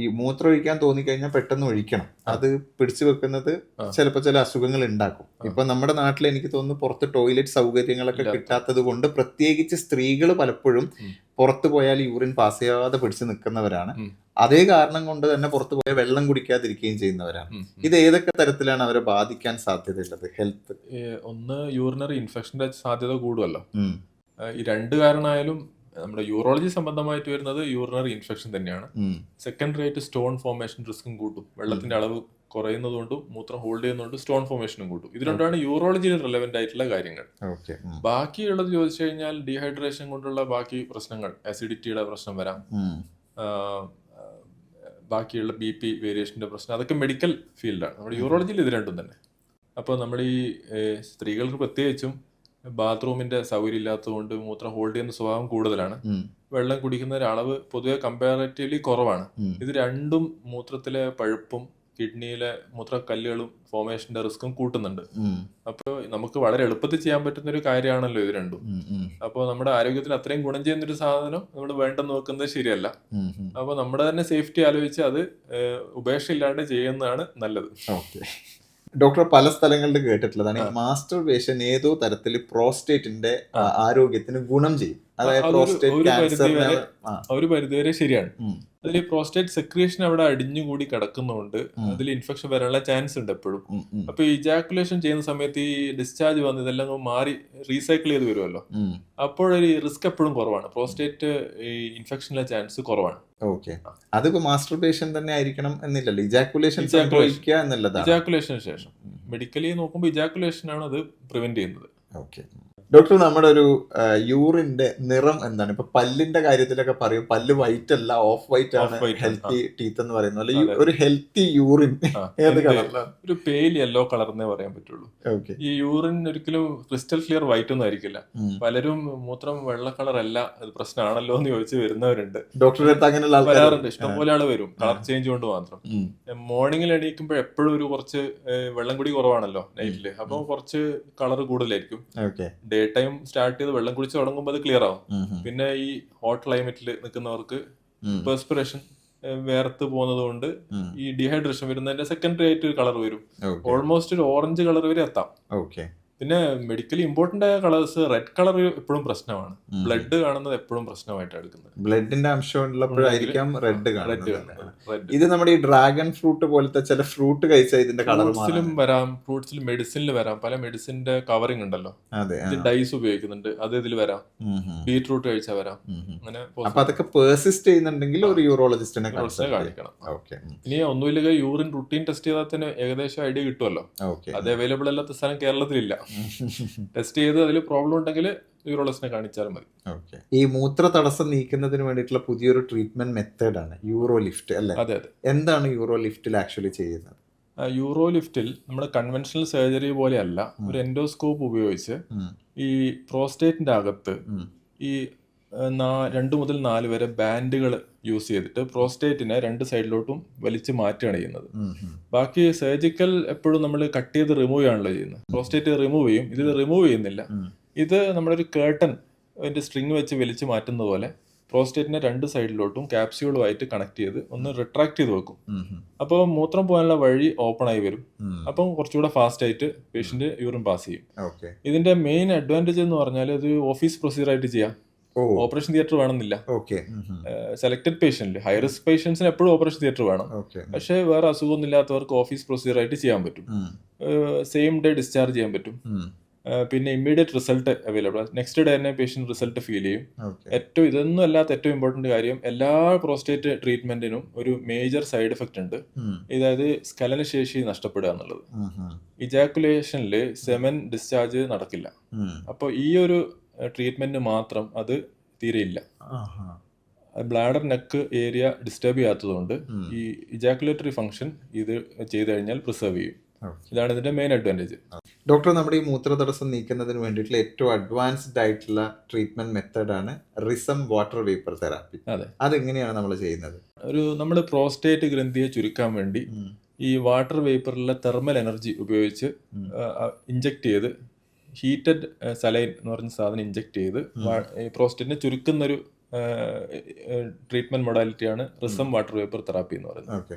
ഈ മൂത്രം ഒഴിക്കാൻ തോന്നിക്കഴിഞ്ഞാൽ പെട്ടെന്ന് ഒഴിക്കണം. അത് പിടിച്ചു വെക്കുന്നത് ചിലപ്പോൾ ചില അസുഖങ്ങൾ ഉണ്ടാക്കും ഇപ്പൊ നമ്മുടെ നാട്ടിൽ എനിക്ക് തോന്നുന്നു പുറത്ത് ടോയ്ലറ്റ് സൗകര്യങ്ങളൊക്കെ. കിട്ടാത്തത് കൊണ്ട് പ്രത്യേകിച്ച് സ്ത്രീകൾ പലപ്പോഴും. പുറത്തു പോയാൽ യൂറിൻ പാസ് ചെയ്യാതെ പിടിച്ചു നിൽക്കുന്നവരാണ് അതേ കാരണം കൊണ്ട് തന്നെ പുറത്തു പോയാൽ വെള്ളം കുടിക്കാതിരിക്കുകയും ചെയ്യുന്നവരാണ്. ഇത് ഏതൊക്കെ തരത്തിലാണ് അവരെ ബാധിക്കാൻ സാധ്യതയുള്ളത്? ഹെൽത്ത് ഒന്ന് യൂറിനറി ഇൻഫെക്ഷന്റെ സാധ്യത കൂടുമല്ലോ ഈ രണ്ട് കാരണമായാലും നമ്മുടെ യൂറോളജി സംബന്ധമായിട്ട് വരുന്നത് യൂറിനറി ഇൻഫെക്ഷൻ തന്നെയാണ്. സെക്കൻഡറി ആയിട്ട് സ്റ്റോൺ ഫോർമേഷൻ റിസ്ക്കും കൂട്ടും. വെള്ളത്തിന്റെ അളവ് കുറയുന്നതുകൊണ്ടും മൂത്രം ഹോൾഡ് ചെയ്യുന്നതുകൊണ്ട് സ്റ്റോൺ ഫോർമേഷനും കൂട്ടും. ഇത് രണ്ടാണ് യൂറോളജിയിൽ റിലവന്റ് ആയിട്ടുള്ള കാര്യങ്ങൾ. ബാക്കിയുള്ളത് ചോദിച്ചു കഴിഞ്ഞാൽ ഡീഹൈഡ്രേഷൻ കൊണ്ടുള്ള ബാക്കി പ്രശ്നങ്ങൾ അസിഡിറ്റിയുടെ പ്രശ്നം വരാം. ബാക്കിയുള്ള ബി പി വേരിയേഷന്റെ പ്രശ്നം അതൊക്കെ മെഡിക്കൽ ഫീൽഡാണ് നമ്മുടെ യൂറോളജിയിൽ ഇത് രണ്ടും തന്നെ. അപ്പോൾ നമ്മൾ ഈ സ്ത്രീകൾക്ക് പ്രത്യേകിച്ചും ബാത്റൂമിന്റെ സൗകര്യം ഇല്ലാത്തതുകൊണ്ട് മൂത്രം ഹോൾഡ് ചെയ്യുന്ന സ്വഭാവം കൂടുതലാണ്. വെള്ളം കുടിക്കുന്നതിന്റെ അളവ് പൊതുവെ കമ്പാരറ്റീവ്ലി കുറവാണ്. ഇത് രണ്ടും മൂത്രത്തിലെ പഴുപ്പും കിഡ്നിയിലെ മൂത്രക്കല്ലുകളും ഫോമേഷന്റെ റിസ്ക്കും കൂട്ടുന്നുണ്ട്. അപ്പോൾ നമുക്ക് വളരെ എളുപ്പത്തിൽ ചെയ്യാൻ പറ്റുന്ന ഒരു കാര്യമാണല്ലോ ഇത് രണ്ടും. അപ്പോൾ നമ്മുടെ ആരോഗ്യത്തിന് അത്രയും ഗുണം ചെയ്യുന്ന ഒരു സാധനം നമ്മൾ വേണ്ടെന്ന് വെക്കുന്നത് ശരിയല്ല. അപ്പോൾ നമ്മുടെ തന്നെ സേഫ്റ്റി ആലോചിച്ച് അത് ഉപേക്ഷയില്ലാണ്ട് ചെയ്യുന്നതാണ് നല്ലത്. ഓക്കെ. ഡോക്ടർ പല സ്ഥലങ്ങളിലും കേട്ടിട്ടുള്ളതാണ് മാസ്റ്റർ വേഷൻ ഏതോ തരത്തിൽ പ്രോസ്റ്റേറ്റിന്റെ. ആരോഗ്യത്തിന് ഗുണം ചെയ്യും ഒരു പരിധി വരെ- പരിധിവരെ ശരിയാണ്. അതിൽ പ്രോസ്റ്റേറ്റ് സെക്രിയേഷൻ അവിടെ അടിഞ്ഞുകൂടി കിടക്കുന്നതുകൊണ്ട് അതിൽ ഇൻഫെക്ഷൻ വരാനുള്ള ചാൻസ് ഉണ്ട് എപ്പോഴും. അപ്പൊ ഇജാക്കുലേഷൻ ചെയ്യുന്ന സമയത്ത് ഈ ഡിസ്ചാർജ് വന്ന് ഇതെല്ലാം മാറി റീസൈക്കിൾ ചെയ്ത് വരുമല്ലോ. അപ്പോഴൊരു റിസ്ക് എപ്പോഴും കുറവാണ്. പ്രോസ്റ്റേറ്റ് ഈ ഇൻഫെക്ഷനുള്ള ചാൻസ് കുറവാണ്. ഓക്കെ. അതിപ്പോ മാസ്റ്റർ പേഷ്യൻ തന്നെ ആയിരിക്കണം എന്നില്ലല്ലോ? ഇജാക്കുലേഷൻ എന്നുള്ളതാണ്. ഇജാക്കുലേഷന് ശേഷം. മെഡിക്കലി നോക്കുമ്പോൾ ഇജാക്കുലേഷൻ ആണ് അത് പ്രിവെന്റ് ചെയ്യുന്നത്. ഓക്കെ. ഡോക്ടർ നമ്മുടെ ഒരു യൂറിന്റെ നിറം എന്താണ്? ഇപ്പൊ പല്ലിന്റെ കാര്യത്തിലൊക്കെ പറയും പല്ല് വൈറ്റ് അല്ല ഓഫ് വൈറ്റ് ആണ് ഹെൽത്തി ടീത്ത് എന്ന് പറയുന്നത്. അല്ലെ ഒരു ഹെൽത്തി യൂറിൻ ഏത് കളറിലാണ് ഒരു പേൽ യെല്ലോ കളർ എന്നേ പറയാൻ പറ്റുള്ളൂ. ഓക്കെ ഈ യൂറിൻ ഒരിക്കലും ക്രിസ്റ്റൽ ക്ലിയർ വൈറ്റ് ഒന്നും ആയിരിക്കില്ല. പലരും മൂത്രം വെള്ള കളർ അല്ല അത് പ്രശ്നമാണല്ലോ എന്ന് ചോദിച്ച് വരുന്നവരുണ്ട്. ഡോക്ടറുടെ അടുത്ത് അങ്ങനെയുള്ള വരാറുണ്ട്. ഇഷ്ടംപോലെ ആൾ വരും. കളർ ചേഞ്ച് കൊണ്ട് മാത്രം. മോർണിംഗിൽ എണീക്കുമ്പോൾ എപ്പോഴും ഒരു കുറച്ച് വെള്ളം കുടി കുറവാണല്ലോ നൈറ്റിൽ അപ്പൊ കുറച്ച് കളർ കൂടുതലായിരിക്കും. ഓക്കെ ഡേ ടൈം സ്റ്റാർട്ട് ചെയ്ത് വെള്ളം കുടിച്ച് തുടങ്ങുമ്പോൾ അത് ക്ലിയർ ആവും. പിന്നെ ഈ ഹോട്ട് ക്ലൈമറ്റിൽ നിൽക്കുന്നവർക്ക് പെർസ്പിറേഷൻ വേർത്ത് പോകുന്നത് കൊണ്ട് ഈ ഡീഹൈഡ്രേഷൻ വരുന്നതിന്റെ സെക്കൻഡറി ആയിട്ട് കളർ വരും. ഓൾമോസ്റ്റ് ഒരു ഓറഞ്ച് കളർ വരെ എത്താം. ഓക്കെ പിന്നെ മെഡിക്കലി ഇമ്പോർട്ടന്റ് ആയ കളേഴ്സ് റെഡ് കളർ എപ്പോഴും പ്രശ്നമാണ്. ബ്ലഡ് കാണുന്നത് എപ്പോഴും പ്രശ്നമായിട്ടാണ് എടുക്കുന്നത്. ബ്ലഡിന്റെ അംശം ഉള്ളപ്പോഴായിരിക്കാം റെഡ് ഇത് നമ്മുടെ ഈ ഡ്രാഗൺ ഫ്രൂട്ട് പോലത്തെ ചില ഫ്രൂട്ട് കഴിച്ചാൽ ഇതിന്റെ കളർ ഫ്രൂട്ട്സിലും മാറും വരാം. ഫ്രൂട്ട്സിൽ മെഡിസിനിൽ വരാം. പല മെഡിസിന്റെ കവറിംഗ് ഉണ്ടല്ലോ. അതെ ഇത് ഡൈസ് ഉപയോഗിക്കുന്നുണ്ട്. അത് ഇതിൽ വരാം. ബീട്രൂട്ട് കഴിച്ചാൽ വരാം. അങ്ങനെ അപ്പൊ അതൊക്കെ പേഴ്സിസ്റ്റ് ചെയ്യുന്നുണ്ടെങ്കിൽ ഒരു യൂറോളജിസ്റ്റിനെ കാണിക്കണം. ഓക്കെ ഇനി ഒന്നുമില്ലെങ്കിൽ യൂറിൻ റുട്ടീൻ ടെസ്റ്റ് ചെയ്താൽ തന്നെ ഏകദേശം ഐഡിയ കിട്ടുമല്ലോ അത് അവൈലബിൾ അല്ലാത്ത സ്ഥലം കേരളത്തിലില്ല. ടെസ്റ്റ് ചെയ്ത് അതിൽ പ്രോബ്ലം ഉണ്ടെങ്കിൽ യൂറോളജിനെ കാണിച്ചാൽ മതി. ഈ മൂത്ര തടസ്സം നീക്കുന്നതിന് വേണ്ടിയിട്ടുള്ള പുതിയൊരു ട്രീറ്റ്മെന്റ് മെത്തേഡ് ആണ് യൂറോ ലിഫ്റ്റ് അല്ലേ? അതെ അതെ. എന്താണ് യൂറോ ലിഫ്റ്റിൽ ആക്ച്വലി ചെയ്യുന്നത്? യൂറോ ലിഫ്റ്റിൽ നമ്മുടെ കൺവെൻഷണൽ സർജറി പോലെയല്ല ഒരു എൻഡോസ്കോപ്പ് ഉപയോഗിച്ച് ഈ പ്രോസ്റ്റേറ്റിന്റെ അകത്ത് ഈ രണ്ട് മുതൽ നാല് വരെ ബാൻഡുകൾ യൂസ് ചെയ്തിട്ട് പ്രോസ്റ്റേറ്റിനെ രണ്ട് സൈഡിലോട്ടും വലിച്ച് മാറ്റുകയാണ് ചെയ്യുന്നത്. ബാക്കി സർജിക്കൽ എപ്പോഴും നമ്മൾ കട്ട് ചെയ്ത് റിമൂവ് ചെയ്യാണല്ലോ ചെയ്യുന്നത്. പ്രോസ്റ്റേറ്റ് റിമൂവ് ചെയ്യും. ഇതിൽ റിമൂവ് ചെയ്യുന്നില്ല. ഇത് നമ്മളൊരു കേട്ടൺ അതിന്റെ സ്ട്രിങ് വെച്ച് വലിച്ചു മാറ്റുന്ന പോലെ പ്രോസ്റ്റേറ്റിനെ രണ്ട് സൈഡിലോട്ടും ക്യാപ്സ്യൂളുമായിട്ട് കണക്ട് ചെയ്ത് ഒന്ന് റിട്രാക്ട് ചെയ്ത് വെക്കും. അപ്പോൾ മൂത്രം പോകാനുള്ള വഴി ഓപ്പൺ ആയി വരും. അപ്പം കുറച്ചുകൂടെ ഫാസ്റ്റ് ആയിട്ട് പേഷ്യന്റ് യൂറിൻ പാസ് ചെയ്യും. ഇതിന്റെ മെയിൻ അഡ്വാന്റേജ് എന്ന് പറഞ്ഞാൽ ഇത് ഓഫീസ് പ്രൊസീജിയർ ആയിട്ട് ചെയ്യാം. ഓപ്പറേഷൻ തിയേറ്റർ വേണമെന്നില്ല. സെലക്ടഡ് പേഷ്യന്റ് ഹൈ റിസ്ക് പേഷ്യൻസിന് എപ്പോഴും ഓപ്പറേഷൻ തിയേറ്റർ വേണം. പക്ഷെ വേറെ അസുഖമൊന്നും ഇല്ലാത്തവർക്ക് ഓഫീസ് പ്രൊസീജിയർ ആയിട്ട് ചെയ്യാൻ പറ്റും. സെയിം ഡേ ഡിസ്ചാർജ് ചെയ്യാൻ പറ്റും. പിന്നെ immediate result available next day തന്നെ പേഷ്യന്റ് റിസൾട്ട് ഫീൽ ചെയ്യും. ഏറ്റവും ഇതൊന്നും അല്ലാത്ത ഏറ്റവും ഇമ്പോർട്ടന്റ് കാര്യം എല്ലാ പ്രോസ്റ്റേറ്റ് ട്രീറ്റ്മെന്റിനും ഒരു മേജർ സൈഡ് എഫക്റ്റ് ഉണ്ട്. ഇതായത് അതായത് സ്കലനശേഷി നഷ്ടപ്പെടുക എന്നുള്ളത്. ഇജാക്കുലേഷനിൽ സെമൻ ഡിസ്ചാർജ് നടക്കില്ല. അപ്പോൾ ഈ ഒരു ട്രീറ്റ്മെന്റ് മാത്രം അത് തീരെയില്ല. ബ്ലാഡർ നെക്ക് ഏരിയ ഡിസ്റ്റർബ് ചെയ്യാത്തതുകൊണ്ട് കൊണ്ട് ഈ ഇജാക്കുലേറ്ററി ഫംഗ്ഷൻ ഇത് ചെയ്തു കഴിഞ്ഞാൽ പ്രിസർവ് ചെയ്യും. ഇതാണ് ഇതിന്റെ മെയിൻ അഡ്വാന്റേജ് ഡോക്ടർ നമ്മുടെ ഈ മൂത്ര തടസ്സം നീക്കുന്നതിന് വേണ്ടിയിട്ടുള്ള ഏറ്റവും അഡ്വാൻസ്ഡ് ആയിട്ടുള്ള ട്രീറ്റ്മെന്റ് മെത്തേഡാണ് റിസം വാട്ടർ വേപ്പർ തെറാപ്പി അതെ. അതെങ്ങനെയാണ് നമ്മൾ ചെയ്യുന്നത്? ഒരു നമ്മൾ പ്രോസ്റ്റേറ്റ് ഗ്രന്ഥിയെ ചുരുക്കാൻ വേണ്ടി ഈ വാട്ടർ വേപ്പറിലെ തെർമൽ എനർജി ഉപയോഗിച്ച്. ഇഞ്ചക്ട് ചെയ്ത് ഹീറ്റഡ് സലൈൻ എന്ന് പറഞ്ഞ സാധനം ഇഞ്ചക്ട് ചെയ്ത് പ്രോസ്റ്റേറ്റിനെ ചുരുക്കുന്ന ഒരു ട്രീറ്റ്മെന്റ് മൊഡാലിറ്റിയാണ് റിസം വാട്ടർ വേപ്പർ തെറാപ്പി എന്ന് പറയുന്നത്.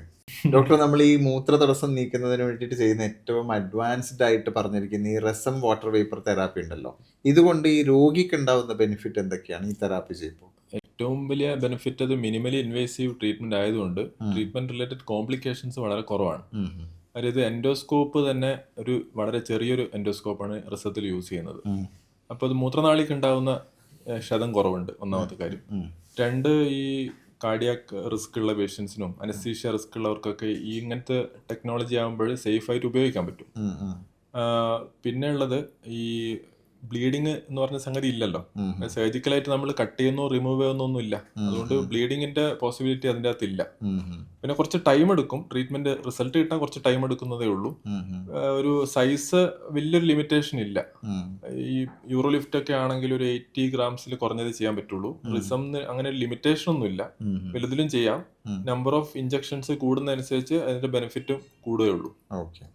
ഡോക്ടർ നമ്മൾ ഈ മൂത്ര തടസ്സം നീക്കുന്നതിന് വേണ്ടിയിട്ട് ചെയ്യുന്ന ഏറ്റവും അഡ്വാൻസ്ഡ് ആയിട്ട് പറഞ്ഞിരിക്കുന്ന ഈ റസം വാട്ടർ വേപ്പർ തെറാപ്പി ഉണ്ടല്ലോ. ഇതുകൊണ്ട് ഈ രോഗിക്ക് ഉണ്ടാവുന്ന ബെനിഫിറ്റ് എന്തൊക്കെയാണ് ഈ തെറാപ്പി ചെയ്യുമ്പോൾ? ഏറ്റവും വലിയ ബെനിഫിറ്റ് അത് മിനിമലി ഇൻവേസീവ് ട്രീറ്റ്മെന്റ് ആയതുകൊണ്ട് ട്രീറ്റ്മെന്റ് റിലേറ്റഡ് കോംപ്ലിക്കേഷൻസ് വളരെ കുറവാണ്. കാര്യം ഇത് എൻഡോസ്കോപ്പ് തന്നെ ഒരു വളരെ ചെറിയൊരു എൻഡോസ്കോപ്പാണ് റിസത്തിൽ യൂസ് ചെയ്യുന്നത്. അപ്പോൾ അത് മൂത്രനാളിക്ക് ഉണ്ടാവുന്ന ശതം കുറവുണ്ട് ഒന്നാമത്തെ കാര്യം. രണ്ട് ഈ കാർഡിയാക് റിസ്ക് ഉള്ള പേഷ്യൻസിനും അനസ്തീഷ്യ റിസ്ക് ഉള്ളവർക്കൊക്കെ ഈ ഇങ്ങനത്തെ ടെക്നോളജി ആകുമ്പോൾ സേഫായിട്ട് ഉപയോഗിക്കാൻ പറ്റും. പിന്നെ ഉള്ളത് ഈ ബ്ലീഡിങ് എന്ന് പറഞ്ഞ സംഗതി ഇല്ലല്ലോ. സർജിക്കൽ ആയിട്ട് നമ്മൾ കട്ട് ചെയ്യുന്നോ റിമൂവ് ചെയ്യുന്നോ ഒന്നും ഇല്ല. അതുകൊണ്ട് ബ്ലീഡിങ്ങിന്റെ പോസിബിലിറ്റി അതിന്റെ അകത്ത് ഇല്ല. പിന്നെ കുറച്ച് ടൈം എടുക്കും. ട്രീറ്റ്മെന്റ് റിസൾട്ട് കിട്ടാൻ കുറച്ച് ടൈം എടുക്കുന്നതേ ഉള്ളൂ. ഒരു സൈസ് വലിയൊരു ലിമിറ്റേഷൻ ഇല്ല. ഈ യൂറോ ലിഫ്റ്റ് ഒക്കെ ആണെങ്കിൽ ഒരു എയ്റ്റി ഗ്രാംസിൽ കുറഞ്ഞത് ചെയ്യാൻ പറ്റുള്ളൂ. റിസം അങ്ങനെ ലിമിറ്റേഷൻ ഒന്നും ഇല്ല. വലുതിലും ചെയ്യാം. നമ്പർ ഓഫ് ഇഞ്ചക്ഷൻസ് കൂടുന്നതനുസരിച്ച് അതിന്റെ ബെനിഫിറ്റും കൂടുകയുള്ളൂ. ഓക്കെ